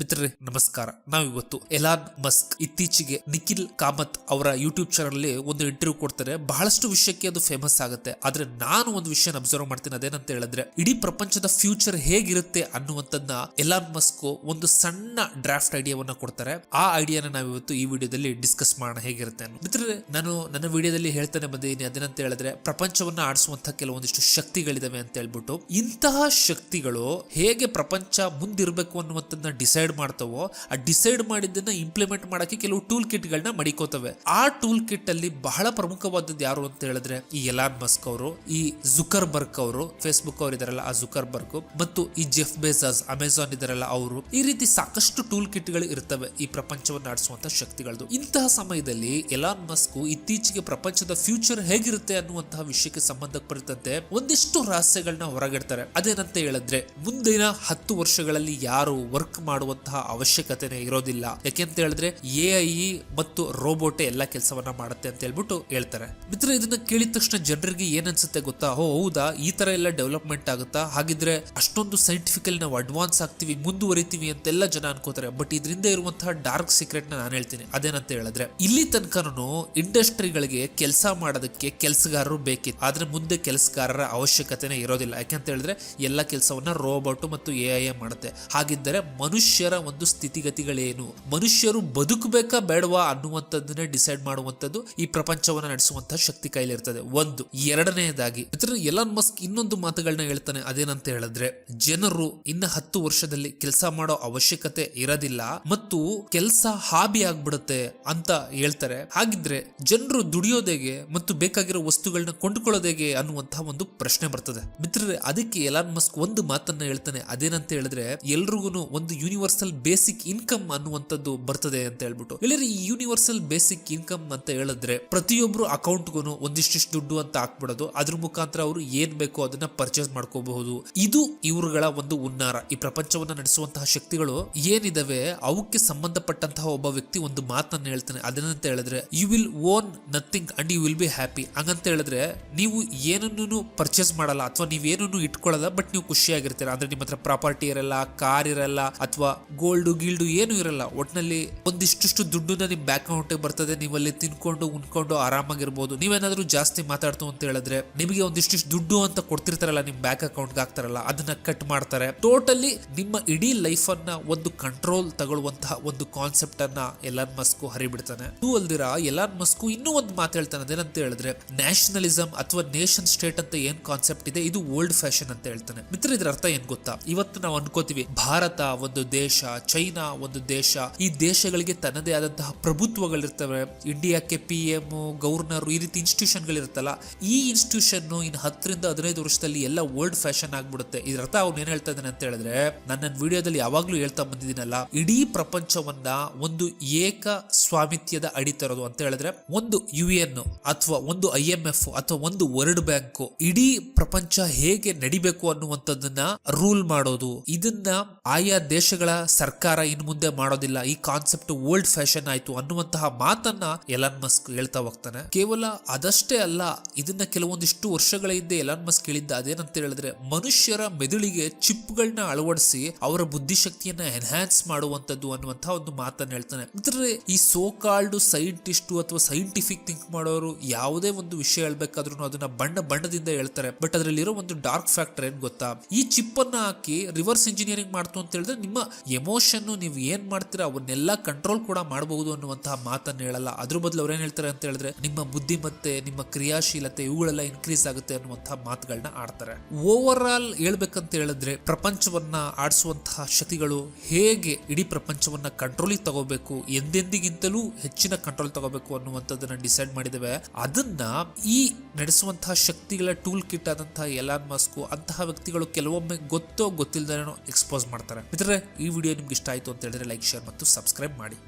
ಮಿತ್ರರೇ, ನಮಸ್ಕಾರ. ನಾವಿವತ್ತು ಎಲಾನ್ ಮಸ್ಕ್ ಇತ್ತೀಚೆಗೆ ನಿಖಿಲ್ ಕಾಮತ್ ಅವರ ಯೂಟ್ಯೂಬ್ ಚಾನಲ್ ಅಲ್ಲಿ ಒಂದು ಇಂಟರ್ವ್ಯೂ ಕೊಡ್ತಾರೆ. ಬಹಳಷ್ಟು ವಿಷಯಕ್ಕೆ ಅದು ಫೇಮಸ್ ಆಗುತ್ತೆ. ಆದ್ರೆ ನಾನು ಒಂದು ವಿಷಯ ಅಬ್ಸರ್ವ್ ಮಾಡ್ತೀನಿ. ಅದೇನಂತ ಹೇಳಿದ್ರೆ, ಇಡೀ ಪ್ರಪಂಚದ ಫ್ಯೂಚರ್ ಹೇಗಿರುತ್ತೆ ಅನ್ನುವಂಥದ್ದನ್ನ ಎಲಾನ್ ಮಸ್ಕ್ ಒಂದು ಸಣ್ಣ ಡ್ರಾಫ್ಟ್ ಐಡಿಯಾವನ್ನ ಕೊಡ್ತಾರೆ. ಆ ಐಡಿಯಾನ ನಾವಿವತ್ತು ಈ ವಿಡಿಯೋದಲ್ಲಿ ಡಿಸ್ಕಸ್ ಮಾಡೋಣ ಹೇಗಿರುತ್ತೆ ಮಿತ್ರರೇ, ನಾನು ನನ್ನ ವಿಡಿಯೋದಲ್ಲಿ ಹೇಳ್ತಾನೆ ಬಂದಿದ್ದೀನಿ. ಅದೇನಂತ ಹೇಳಿದ್ರೆ, ಪ್ರಪಂಚವನ್ನ ಆಡಿಸುವಂತಹ ಕೆಲವೊಂದಿಷ್ಟು ಶಕ್ತಿಗಳಿದಾವೆ ಅಂತ ಹೇಳ್ಬಿಟ್ಟು ಇಂತಹ ಶಕ್ತಿಗಳು ಹೇಗೆ ಪ್ರಪಂಚ ಮುಂದಿರಬೇಕು ಅನ್ನುವಂಥದ್ದನ್ನ ಡಿಸೈಡ್ ಮಾಡ್ತಾವೋ, ಆ ಡಿಸೈಡ್ ಮಾಡಿದ್ದನ್ನ ಇಂಪ್ಲಿಮೆಂಟ್ ಮಾಡಕ್ಕೆ ಕೆಲವು ಟೂಲ್ ಕಿಟ್ಗಳನ್ನ ಮಡಿಕೋತವೆ. ಆ ಟೂಲ್ ಕಿಟ್ ಅಲ್ಲಿ ಬಹಳ ಪ್ರಮುಖವಾದದ್ದು ಯಾರು ಅಂತ ಹೇಳಿದ್ರೆ, ಈ ಎಲಾನ್ ಮಸ್ಕ್ ಅವರು, ಈ ಜುಕರ್ ಬರ್ಗ್ ಅವರು ಫೇಸ್ಬುಕ್ ಅವರು ಇದಾರಲ್ಲ, ಆ ಜುಕರ್ ಬರ್ಗ್ ಮತ್ತು ಈ ಜೆಫ್ ಬೇಸಸ್ ಅಮೆಝಾನ್ ಇದಾರಲ್ಲ ಅವರು, ಈ ರೀತಿ ಸಾಕಷ್ಟು ಟೂಲ್ ಕಿಟ್ಗಳು ಇರ್ತವೆ ಈ ಪ್ರಪಂಚವನ್ನು ಆಡಿಸುವಂತ ಶಕ್ತಿಗಳದು. ಇಂತಹ ಸಮಯದಲ್ಲಿ ಎಲಾನ್ ಮಸ್ಕ್ ಇತ್ತೀಚೆಗೆ ಪ್ರಪಂಚದ ಫ್ಯೂಚರ್ ಹೇಗಿರುತ್ತೆ ಅನ್ನುವಂತಹ ವಿಷಯಕ್ಕೆ ಸಂಬಂಧಪಟ್ಟಂತೆ ಒಂದಿಷ್ಟು ರಹಸ್ಯಗಳನ್ನ ಹೊರಗಿಡ್ತಾರೆ. ಅದೇನಂತ ಹೇಳಿದ್ರೆ, ಮುಂದಿನ ಹತ್ತು ವರ್ಷಗಳಲ್ಲಿ ಯಾರು ವರ್ಕ್ ಮಾಡುವಂತಹ ಅವಶ್ಯಕತೆನೆ ಇರೋದಿಲ್ಲ. ಯಾಕೆಂತ ಹೇಳಿದ್ರೆ ಎ ಮತ್ತು ರೋಬೋಟೆ ಎಲ್ಲ ಕೆಲಸವನ್ನ ಮಾಡುತ್ತೆ ಅಂತ ಹೇಳ್ಬಿಟ್ಟು ಹೇಳ್ತಾರೆ. ಮಿತ್ರ ಇದನ್ನ ಕೇಳಿದ ತಕ್ಷಣ ಜನರಿಗೆ ಏನ್ ಅನ್ಸುತ್ತೆ ಗೊತ್ತಾ? ಓ, ಹೌದಾ? ಈ ತರ ಎಲ್ಲ ಡೆವಲಪ್ಮೆಂಟ್ ಆಗುತ್ತಾ? ಹಾಗಿದ್ರೆ ಅಷ್ಟೊಂದು ಸೈಂಟಿಫಿಕಲ್ ನಾವು ಅಡ್ವಾನ್ಸ್ ಆಗ್ತೀವಿ, ಮುಂದುವರಿತೀವಿ ಅಂತೆಲ್ಲ ಜನ ಅನ್ಕೋತಾರೆ. ಬಟ್ ಇದರಿಂದ ಇರುವಂತಹ ಡಾರ್ಕ್ ಸೀಕ್ರೆಟ್ನ ನಾನು ಹೇಳ್ತೀನಿ. ಅದೇನಂತ ಹೇಳಿದ್ರೆ, ಇಲ್ಲಿ ತನಕನೂ ಇಂಡಸ್ಟ್ರಿಗಳಿಗೆ ಕೆಲಸ ಮಾಡೋದಕ್ಕೆ ಕೆಲಸಗಾರರು ಬೇಕಿತ್ತು. ಆದ್ರೆ ಮುಂದೆ ಕೆಲಸಗಾರರ ಅವಶ್ಯಕತೆನೇ ಇರೋದಿಲ್ಲ. ಯಾಕೆಂತ ಹೇಳಿದ್ರೆ ಎಲ್ಲ ಕೆಲಸವನ್ನ ರೋಬೋಟ್ ಮತ್ತು ಎ ಐ ಮಾಡುತ್ತೆ. ಹಾಗಿದ್ದರೆ ಮನುಷ್ಯರ ಒಂದು ಸ್ಥಿತಿಗತಿಗಳೇನು? ಮನುಷ್ಯರು ಬದುಕಬೇಕಾ ಬೇಡವಾ ಅನ್ನುವಂಥದ್ದನ್ನೇ ಡಿಸೈಡ್ ಮಾಡುವಂಥದ್ದು ಈ ಪ್ರಪಂಚವನ್ನ ನಡೆಸುವಂತಹ ಶಕ್ತಿ ಕೈಲಿರ್ತದೆ. ಒಂದು. ಎರಡನೆಯದಾಗಿ ಮಿತ್ರ ಮಸ್ಕ್ ಇನ್ನೊಂದು ಮಾತುಗಳನ್ನ ಹೇಳ್ತಾನೆ. ಅದೇನಂತ ಹೇಳಿದ್ರೆ, ಜನರು ಇನ್ನ ಹತ್ತು ವರ್ಷದಲ್ಲಿ ಕೆಲಸ ಮಾಡೋ ಅವಶ್ಯಕತೆ ಇರೋದಿಲ್ಲ ಮತ್ತು ಕೆಲಸ ಹಾಬಿ ಆಗ್ಬಿಡುತ್ತೆ ಅಂತ ಹೇಳ್ತಾರೆ. ಹಾಗಿದ್ರೆ ಜನರು ದುಡಿಯೋದೇಗೆ ಮತ್ತು ಬೇಕಾಗಿರೋ ವಸ್ತುಗಳನ್ನ ಕೊಂಡುಕೊಳ್ಳೋದೇಗೆ ಅನ್ನುವಂತಹ ಒಂದು ಪ್ರಶ್ನೆ ಬರ್ತದೆ. ಮಿತ್ರರೇ, ಅದಕ್ಕೆ ಎಲಾನ್ ಮಸ್ಕ್ ಒಂದು ಮಾತನ್ನ ಹೇಳ್ತಾನೆ. ಅದೇನಂತ ಹೇಳಿದ್ರೆ ಎಲ್ರಿಗೂ ಒಂದು ಯೂನಿವರ್ಸಲ್ ಬೇಸಿಕ್ ಇನ್ಕಮ್ ಅನ್ನುವಂಥದ್ದು ಬರ್ತದೆ ಅಂತ ಹೇಳ್ಬಿಟ್ಟು. ಇಲ್ಲಿ ಈ ಯೂನಿವರ್ಸಲ್ ಬೇಸಿಕ್ ಇನ್ಕಮ್ ಅಂತ ಹೇಳಿದ್ರೆ ಪ್ರತಿಯೊಬ್ರು ಅಕೌಂಟ್ಗೂ ಒಂದಿಷ್ಟಿಷ್ಟು ದುಡ್ಡು ಅಂತ ಹಾಕ್ಬಿಡೋದು. ಅದ್ರ ಮುಖಾಂತರ ಅವರು ಏನ್ ಬೇಕೋ ಅದನ್ನ ಪರ್ಚೇಸ್ ಮಾಡ್ಕೋಬಹುದು. ಇದು ಇವರುಗಳ ಒಂದು ಉನ್ನಾರ ಈ ಪ್ರಪಂಚವನ್ನ ನಡೆಸುವಂತಹ ಶಕ್ತಿಗಳು ಏನಿದಾವೆ, ಅವಕ್ಕೆ ಸಂಬಂಧಪಟ್ಟಂತಹ ಒಬ್ಬ ವ್ಯಕ್ತಿ ಒಂದು ಮಾತನ್ನ ಹೇಳ್ತಾನೆ. ಅದನ್ನಂತ ಹೇಳಿದ್ರೆ you will own nothing and you will be happy ಹಂಗಂತ ಹೇಳಿದ್ರೆ, ನೀವು ಏನನ್ನೂ ಪರ್ಚೇಸ್ ಮಾಡಲ್ಲ. ಅಥವಾ ನೀವೇನನ್ನು ಇಟ್ಕೊಳ್ಳಲ್ಲ ಬಟ್ ನೀವು ಖುಷಿಯಾಗಿರ್ತೀರ. ಅಂದ್ರೆ ನಿಮ್ಮ ಹತ್ರ ಪ್ರಾಪರ್ಟಿ ಇರಲ್ಲ ಕಾರ್ ಇರಲ್ಲ, ಅಥವಾ ಗೋಲ್ಡ್ ಗೀಲ್ಡು ಏನು ಇರಲ್ಲ. ಒಟ್ನಲ್ಲಿ ಒಂದಿಷ್ಟು ದುಡ್ಡನ್ನ ನಿಮ್ಮ ಬ್ಯಾಂಕ್ ಅಕೌಂಟ್ ಬರ್ತದೆ. ನೀವಲ್ಲಿ ತಿನ್ಕೊಂಡು, ಉಣ್ಕೊಂಡು ಆರಾಮಾಗಿರ್ಬೋದು. ನೀವೇನಾದ್ರೂ ಜಾಸ್ತಿ ಮಾತಾಡ್ತು ಅಂತ ಹೇಳಿದ್ರೆ ನಿಮಗೆ ಒಂದಿಷ್ಟು ದುಡ್ಡು ಅಂತ ಕೊಡ್ತಿರ್ತಾರಲ್ಲ, ನಿಮ್ ಬ್ಯಾಂಕ್ ಅಕೌಂಟ್ ಹಾಕ್ತಾರಲ್ಲ, ಅದನ್ನ ಕಟ್ ಮಾಡ್ತಾರೆ. ಟೋಟಲಿ ನಿಮ್ಮ ಇಡೀ ಲೈಫ್ ಅನ್ನ ಒಂದು ಕಂಟ್ರೋಲ್ ತಗೊಳ್ಳುವಂತಹ ಒಂದು ಕಾನ್ಸೆಪ್ಟ್ ಅನ್ನ ಎಲಾನ್ ಮಸ್ಕು ಹರಿಬಿಡ್ತಾನೆ. ಟೂ ಅಲ್ದಿರ ಎಲಾನ್ ಮಸ್ಕು ಇನ್ನೂ ಒಂದು ಮಾತು ಹೇಳ್ತಾನೆ. ಅದೇನಂತ ಹೇಳಿದ್ರೆ ನ್ಯಾಷನಲಿಸಂ ಅಥವಾ ನೇಷನ್ ಸ್ಟೇಟ್ ಅಂತ ಏನ್ ಕಾನ್ಸೆಪ್ಟ್ ಇದೆ? ಇದು ಓಲ್ಡ್ ಫ್ಯಾಷನ್ ಅಂತ ಹೇಳ್ತಾನೆ. ಮಿತ್ರ ಇದ್ರ ಅರ್ಥ ಏನ್ ಗೊತ್ತಾ? ಇವತ್ತು ನಾವು ಅನ್ಕೋತೀವಿ, ಭಾರತ ಒಂದು ದೇಶ ಚೈನಾ ಒಂದು ದೇಶ. ಈ ದೇಶಗಳಿಗೆ ತನ್ನದೇ ಆದಂತಹ ಪ್ರಭುತ್ವಗಳಿರ್ತವೆ. ಇಂಡಿಯಾಕ್ಕೆ ಪಿ ಎಂ ಗವರ್ನರ್ ಈ ರೀತಿ ಇನ್ಸ್ಟಿಟ್ಯೂಷನ್ ಗಳಿರುತ್ತಲ್ಲ ಈ ಇನ್ಸ್ಟಿಟ್ಯೂಷನ್ ಇನ್ ಹತ್ತರಿಂದ ಹದಿನೈದು ವರ್ಷದಲ್ಲಿ ಎಲ್ಲ ವರ್ಲ್ಡ್ ಫ್ಯಾಷನ್ ಆಗ್ಬಿಡುತ್ತೆ. ಇದರರ್ಥ ಅವ್ನು ಏನ್ ಹೇಳ್ತಾ ಇದ್ದಾನೆ ಅಂತ ಹೇಳಿದ್ರೆ ನನ್ನ ವಿಡಿಯೋದಲ್ಲಿ ಯಾವಾಗ್ಲೂ ಹೇಳ್ತಾ ಬಂದಿದ್ದೀನಲ್ಲ, ಇಡೀ ಪ್ರಪಂಚವನ್ನ ಒಂದು ಏಕ ಸ್ವಾಮಿತ್ಯದ ಅಡಿ ತರೋದು ಅಂತ ಹೇಳಿದ್ರೆ, ಒಂದು ಯು ಎನ್ ಅಥವಾ ಒಂದು ಐ ಎಂ ಎಫ್ ಅಥವಾ ಒಂದು ವರ್ಲ್ಡ್ ಬ್ಯಾಂಕ್ ಇಡೀ ಪ್ರಪಂಚ ಹೇಗೆ ನಡಿಬೇಕು ಅನ್ನುವಂಥದ್ದನ್ನ ರೂಲ್ ಮಾಡೋದು, ಇದನ್ನ ಆಯಾ ದೇಶಗಳ ಸರ್ಕಾರ ಇನ್ ಮುಂದೆ ಮಾಡೋದಿಲ್ಲ. ಈ ಕಾನ್ಸೆಪ್ಟ್ ಓಲ್ಡ್ ಫ್ಯಾಷನ್ ಆಯ್ತು ಅನ್ನುವಂತಹ ಮಾತನ್ನ ಎಲಾನ್ ಮಸ್ಕ್ ಹೇಳ್ತಾ ಹೋಗ್ತಾನೆ. ಕೇವಲ ಅದಷ್ಟೇ ಅಲ್ಲ, ಇದನ್ನ ಕೆಲವೊಂದಿಷ್ಟು ವರ್ಷಗಳ ಹಿಂದೆ ಎಲಾನ್ ಮಸ್ಕ್ ಹೇಳಿದ್ದ ಅದೇನಂತ ಹೇಳಿದ್ರೆ, ಮನುಷ್ಯರ ಮೆದುಳಿಗೆ ಚಿಪ್ ಚಿಪ್ಗಳನ್ನ ಅಳವಡಿಸಿ ಅವರ ಬುದ್ಧಿಶಕ್ತಿಯನ್ನ ಎನ್ಹಾನ್ಸ್ ಮಾಡುವಂತದ್ದು ಅನ್ನುವಂತಹ ಒಂದು ಮಾತನ್ನ ಹೇಳ್ತಾನೆ. ಅಂದ್ರೆ ಈ ಸೋ ಕಾಲ್ಡ್ ಸೈಂಟಿಸ್ಟ್ ಅಥವಾ ಸೈಂಟಿಫಿಕ್ ಥಿಂಕ್ ಮಾಡೋರು ಯಾವುದೇ ಒಂದು ವಿಷಯ ಹೇಳ್ಬೇಕಾದ್ರೂ ಅದನ್ನ ಬಣ್ಣ ಬಣ್ಣದಿಂದ ಹೇಳ್ತಾರೆ. ಬಟ್ ಅದರಲ್ಲಿರೋ ಒಂದು ಡಾರ್ಕ್ ಫ್ಯಾಕ್ಟರ್ ಏನ್ ಗೊತ್ತಾ? ಈ ಚಿಪ್ ಅನ್ನ ಹಾಕಿ ರಿವರ್ಸ್ ಇಂಜಿನಿಯರಿಂಗ್ ಮಾಡ್ತು ಅಂತ ಹೇಳಿದ್ರೆ ನಿಮ್ಮ ಎಮೋಷನ್ ನೀವು ಏನು ಮಾಡ್ತೀರಾ, ಅವನ್ನೆಲ್ಲ ಕಂಟ್ರೋಲ್ ಕೂಡ ಮಾಡಬಹುದು ಅನ್ನುವಂತಹ ಮಾತನ್ನ ಹೇಳಲ್ಲ. ಅದ್ರ ಬದಲು ಅವ್ರು ಏನ್ ಹೇಳ್ತಾರೆ ಅಂತ ಹೇಳಿದ್ರೆ, ನಿಮ್ಮ ಬುದ್ಧಿಮತ್ತೆ, ನಿಮ್ಮ ಕ್ರಿಯಾಶೀಲತೆ ಇವುಗಳೆಲ್ಲ ಇನ್ಕ್ರೀಸ್ ಆಗುತ್ತೆ ಅನ್ನುವಂತಹ ಮಾತುಗಳನ್ನ ಆಡ್ತಾರೆ. ಓವರ್ ಆಲ್ ಹೇಳ್ಬೇಕಂತ ಹೇಳಿದ್ರೆ, ಪ್ರಪಂಚವನ್ನ ಆಡಿಸುವಂತಹ ಶಕ್ತಿಗಳು ಹೇಗೆ ಇಡೀ ಪ್ರಪಂಚವನ್ನ ಕಂಟ್ರೋಲಿಗೆ ತಗೋಬೇಕು, ಎಂದೆಂದಿಗಿಂತಲೂ ಹೆಚ್ಚಿನ ಕಂಟ್ರೋಲ್ ತಗೋಬೇಕು ಅನ್ನುವಂಥದ್ದನ್ನ ಡಿಸೈಡ್ ಮಾಡಿದ್ದೇವೆ. ಅದನ್ನ ಈ ನಡೆಸುವಂತಹ ಶಕ್ತಿಗಳ ಟೂಲ್ ಕಿಟ್ ಆದಂತಹ ಎಲಾನ್ ಮಾಸ್ಕು ಅಂತಹ ವ್ಯಕ್ತಿಗಳು ಕೆಲವೊಮ್ಮೆ ಗೊತ್ತೋ ಗೊತ್ತಿಲ್ಲದೇನೋ ಎಕ್ಸ್ಪೋಸ್ ಮಾಡ್ತಾರೆ. ಮಿತ್ರರೇ, ಈ ವಿಡಿಯೋ ನಿಮ್ಗೆ ಇಷ್ಟ ಆಯಿತು ಅಂತ ಹೇಳಿದ್ರೆ ಲೈಕ್ ಶೇರ್ ಮತ್ತು ಸಬ್ಸ್ಕ್ರೈಬ್ ಮಾಡಿ.